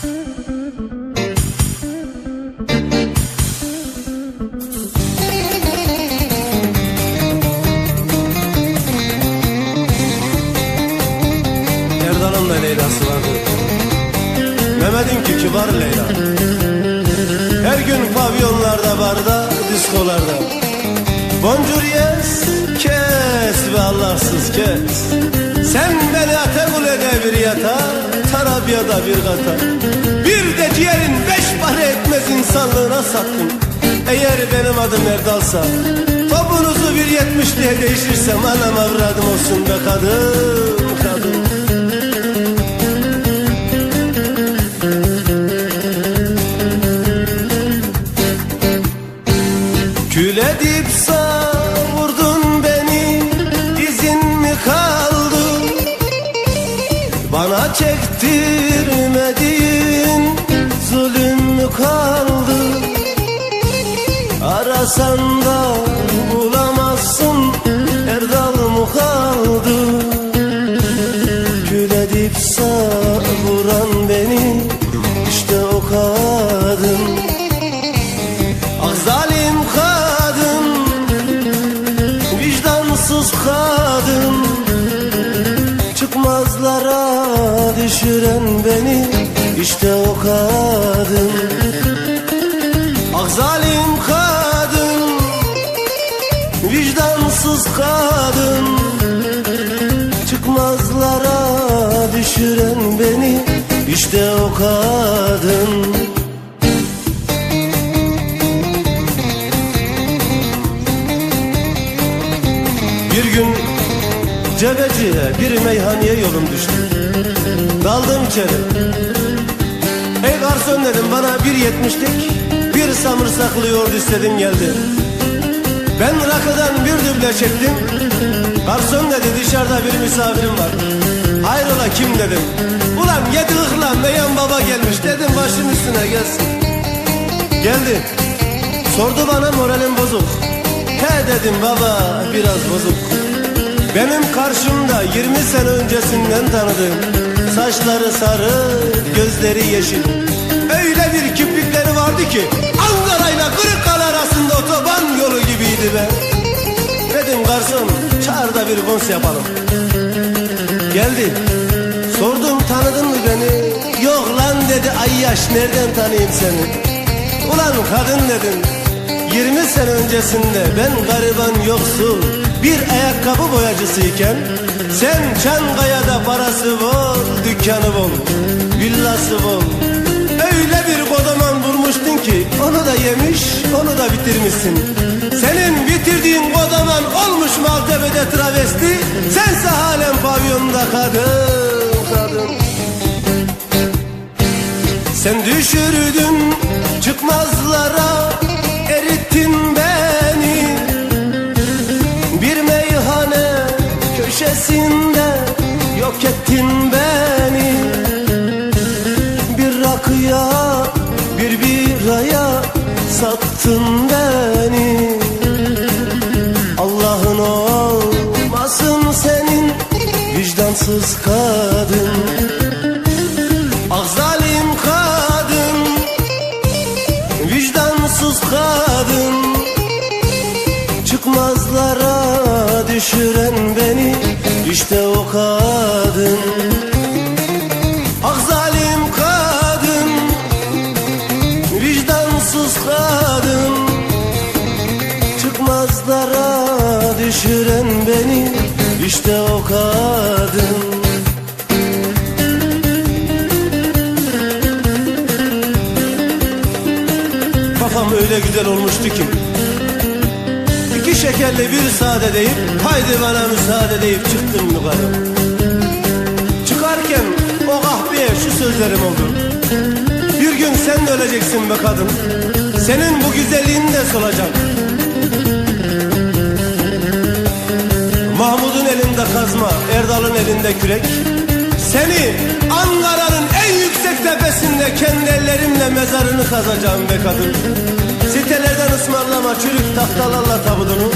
Erdal'ın da Leyla'sı vardı. Mehmet'in ki kibar Leyla. Her gün pavyonlarda, barda, diskolarda. Boncuk yes, kes ve Allahsız Tarabya'da bir kata Bir de ciğerin beş para etmez insanlığına sattın. Eğer benim adım Erdal'sa Topunuzu bir yetmişliğe değişirsem Anam avradım olsun be kadın, kadın. Kül edip savurdun Bana çektirmediğin zulüm mü kaldı. Arasan da bulamazsın Erdal mı kaldı? Kül edip savuran beni işte o kadın. Ah zalim kadın Vicdansız kadın. Çıkmazlara düşüren beni işte o kadın. Ah zalim kadın Vicdansız kadın. Çıkmazlara düşüren beni işte o kadın Cebeci'ye bir meyhaneye yolum düştü. Daldım içeri. Ey garson dedim bana bir yetmişlik Bir samırsaklı yoğurt istedim geldi. Ben rakıdan bir düble çektim. Garson dedi dışarıda bir misafirim var. Hayrola kim dedim. Ulan yedi ıhla meyan baba gelmiş. Dedim başım üstüne gelsin. Geldi. Sordu bana moralim bozuk. He dedim baba biraz bozuk Benim karşımda 20 sene öncesinden tanıdığım Saçları sarı, gözleri yeşil. Öyle bir kirpikleri vardı ki Ankara ile Kırıkkale arasında otoban yolu gibiydi be. Dedim garson çağır da bir kons yapalım. Geldi. Sordum tanıdın mı beni? Yok lan dedi. Ay yaş nereden tanıyayım seni? Ulan kadın dedim. 20 sene öncesinde ben gariban yoksul bir ayakkabı boyacısıyken sen Çankaya'da parası bol, dükkanı bol, villası bol. Öyle bir kodaman vurmuştun ki onu da yemiş, onu da bitirmişsin. Senin bitirdiğin kodaman olmuş Maltepe'de travesti, sense halen pavyonda kadın, kadın. Sen düşürdün köşesinde yok ettin beni. Bir rakıya bir biraya sattın beni. Allah'ın olmasın senin vicdansız kadın. Ah kadın Vicdansız kadın. Çıkmazlara düşüren beni işte o kadın. Ah zalim kadın Vicdansız kadın. Çıkmazlara düşüren beni işte o kadın. Kafam öyle güzel olmuştu ki İki şekerle bir sade deyip Haydi bana müsaade deyip çıktım yukarı. Çıkarken o kahveye şu sözlerim oldu. Bir gün sen de öleceksin be kadın. Senin bu güzelliğin de solacak Mahmud'un elinde kazma Erdal'ın elinde kürek. Seni Ankara'nın en yüksek tepesinde kendi ellerimle mezarını kazacağım be kadın. Sitelerden ısmarlama çürük tahtalarla tabudunu.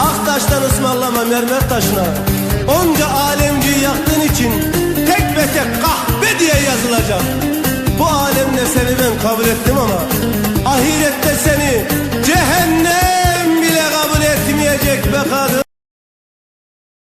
Aktaş'tan ısmarlama mermer taşına. Onca alemciyi yaktığın için tek ve tek kahve diye yazılacak. Bu alemde seni ben kabul ettim ama Ahirette seni cehennem bile kabul etmeyecek be kadın